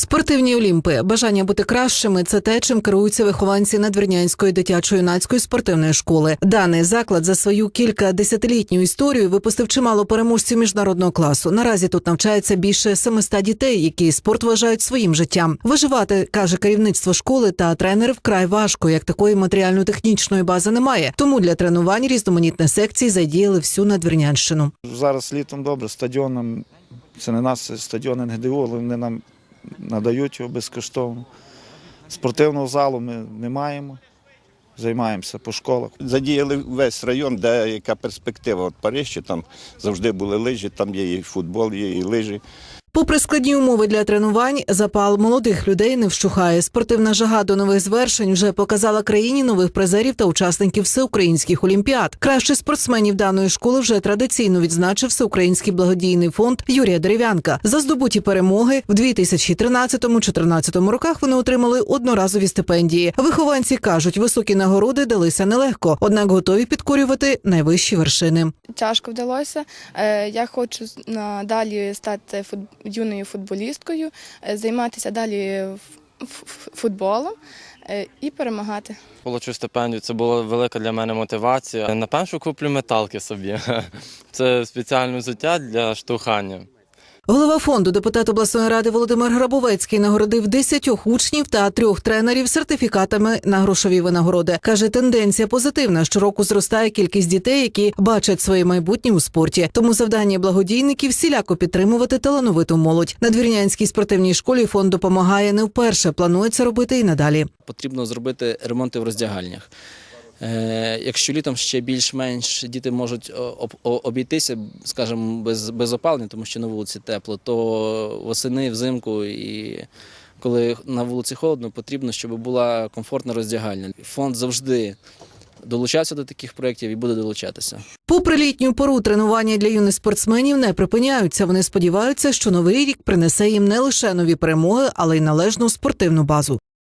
Спортивні олімпи, бажання бути кращими це те, чим керуються вихованці надвірнянської дитячо-юнацької спортивної школи. Даний заклад за свою кілька десятилітню історію випустив чимало переможців міжнародного класу. Наразі тут навчається більше 700 дітей, які спорт вважають своїм життям. Виживати каже керівництво школи та тренери вкрай важко, як такої матеріально-технічної бази немає. Тому для тренувань різноманітні секції задіяли всю надвірнянщину. Зараз літом добре, стадіон нам, це не нас, це стадіон НГДУ, але вони нам надають його безкоштовно. Спортивного залу ми не маємо, займаємося по школах. Задіяли весь район, де яка перспектива. От Парижі там завжди були лижі, там є і футбол, є і лижі. Попри складні умови для тренувань, запал молодих людей не вщухає. Спортивна жага до нових звершень вже показала країні нових призерів та учасників всеукраїнських олімпіад. Кращих спортсменів даної школи вже традиційно відзначив всеукраїнський благодійний фонд Юрія Дерев'янка. За здобуті перемоги в 2013-2014 роках вони отримали одноразові стипендії. Вихованці кажуть, високі нагороди далися нелегко, однак готові підкорювати найвищі вершини. тяжко вдалося. Е, Я хочу надалі стати фут- юною футболісткою, е, займатися далі футболом е, і перемагати. Получу стипендію, це була велика для мене мотивація. Напевно, першу куплю металки собі. Це спеціальне взуття для штовхання. Голова фонду депутат обласної ради Володимир Грабовецький нагородив 10 учнів та трьох тренерів сертифікатами на грошові винагороди. каже, тенденція позитивна. Щороку зростає кількість дітей, які бачать своє майбутнє у спорті. Тому завдання благодійників всіляко підтримувати талановиту молодь. На двірнянській спортивній школі фонд допомагає не вперше. Планується робити і надалі. потрібно зробити ремонти в роздягальнях. Е, Якщо літом ще більш-менш діти можуть об- обійтися, скажімо, без, без опалення, тому що на вулиці тепло, то восени, взимку і коли на вулиці холодно, потрібно, щоб була комфортна роздягальня. Фонд завжди долучався до таких проєктів і буде долучатися. Попри літню пору тренування для юних спортсменів не припиняються. Вони сподіваються, що новий рік принесе їм не лише нові перемоги, але й належну спортивну базу.